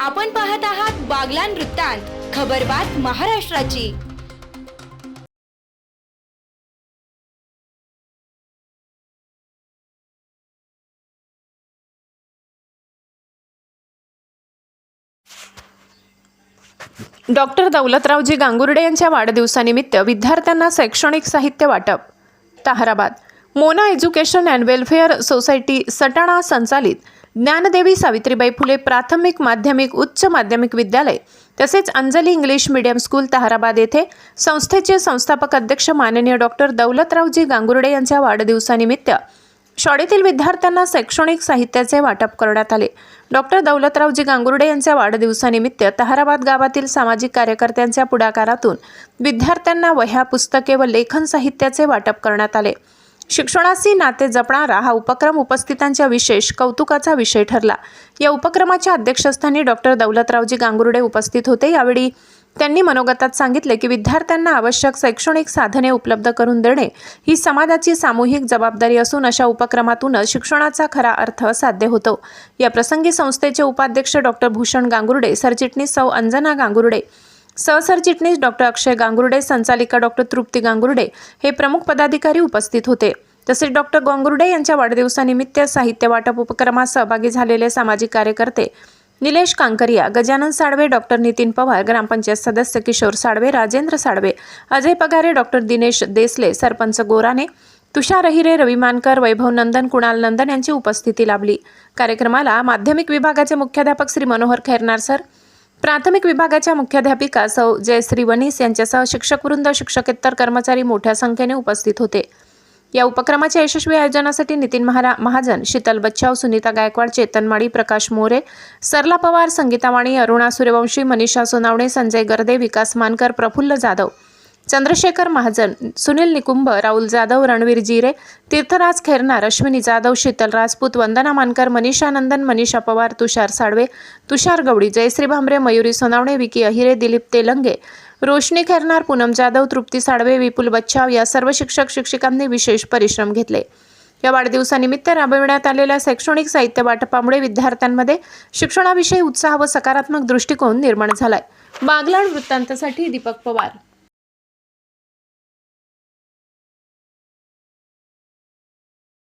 आपण पाहत आहात बागलान वृत्तांत खबरबात महाराष्ट्राची. डॉक्टर दौलतरावजी गांगुर्डे यांच्या वाढदिवसानिमित्त विद्यार्थ्यांना शैक्षणिक साहित्य वाटप. Taharabad Mona education and welfare society Satana संचालित ज्ञानदेवी सावित्रीबाई फुले प्राथमिक माध्यमिक उच्च माध्यमिक विद्यालय तसेच Anjali English medium school Taharabad येथे संस्थेचे संस्थापक अध्यक्ष माननीय डॉक्टर दौलतरावजी गांगुर्डे यांच्या वाढदिवसानिमित्त शाळेतील विद्यार्थ्यांना शैक्षणिक साहित्याचे वाटप करण्यात आले. डॉक्टर दौलतरावजी गांगुर्डे यांच्या वाढदिवसानिमित्त तहाराबाद गावातील सामाजिक कार्यकर्त्यांच्या पुढाकारातून विद्यार्थ्यांना वह्या पुस्तके व लेखन साहित्याचे वाटप करण्यात आले. शिक्षणाशी नाते जपणारा हा उपक्रम उपस्थितांच्या विशेष कौतुकाचा विषय ठरला. या उपक्रमाच्या अध्यक्षस्थानी डॉक्टर दौलतरावजी गांगुर्डे उपस्थित होते. यावेळी त्यांनी मनोगतात सांगितले की विद्यार्थ्यांना आवश्यक शैक्षणिक साधने उपलब्ध करून देणे ही समाजाची सामूहिक जबाबदारी असून अशा उपक्रमातूनच शिक्षणाचा खरा अर्थ साध्य होतो. या प्रसंगी संस्थेचे उपाध्यक्ष डॉक्टर भूषण गांगुर्डे सरचिटणीस सौ अंजना गांगुर्डे सहसरचिटणीस डॉक्टर अक्षय गांगुर्डे संचालिका डॉक्टर तृप्ती गांगुर्डे हे प्रमुख पदाधिकारी उपस्थित होते. तसेच डॉक्टर गांगुर्डे यांच्या वाढदिवसानिमित्त साहित्य वाटप उपक्रमात सहभागी झालेले सामाजिक कार्यकर्ते निलेश कांकरिया गजानन साळवे डॉक्टर नितीन पवार ग्रामपंचायत सदस्य किशोर साळवे राजेंद्र साळवे अजय पगारे डॉक्टर दिनेश देसले सरपंच गोराने तुषार अहिरे रवी मानकर वैभव नंदन कुणाल नंदन यांची उपस्थिती लाभली. कार्यक्रमाला माध्यमिक विभागाचे मुख्याध्यापक श्री मनोहर खैरनार सर प्राथमिक विभागाच्या मुख्याध्यापिका सौ जयश्री वनीस यांच्यासह शिक्षकवृंद शिक्षकेतर कर्मचारी मोठ्या संख्येने उपस्थित होते. या उपक्रमाच्या यशस्वी आयोजनासाठी नितीन महारा महाजन शीतल बच्चाव सुनीता गायकवाड चेतन माळी प्रकाश मोरे सरला पवार संगीता वाणी अरुणा सूर्यवंशी मनीषा सोनावणे संजय गर्दे विकास मानकर प्रफुल्ल जाधव चंद्रशेखर महाजन सुनील निकुंभ राहुल जाधव रणवीर जिरे तीर्थराज खेरनार अश्विनी जाधव शीतल राजपूत वंदना मानकर मनीषा नंदन मनीषा पवार तुषार साळवे तुषार गवळी जयश्री भांबरे मयुरी सोनावणे विकी अहिरे दिलीप तेलंगे रोशनी खेरनार पूनम जाधव तृप्ती साळवे विपुल बच्चाव या सर्व शिक्षक शिक्षिकांनी विशेष परिश्रम घेतले. या वाढदिवसानिमित्त राबविण्यात आलेल्या शैक्षणिक साहित्य वाटपामुळे विद्यार्थ्यांमध्ये शिक्षणाविषयी उत्साह व सकारात्मक दृष्टिकोन निर्माण झालाय. बागलाण वृत्तांतासाठी दीपक पवार.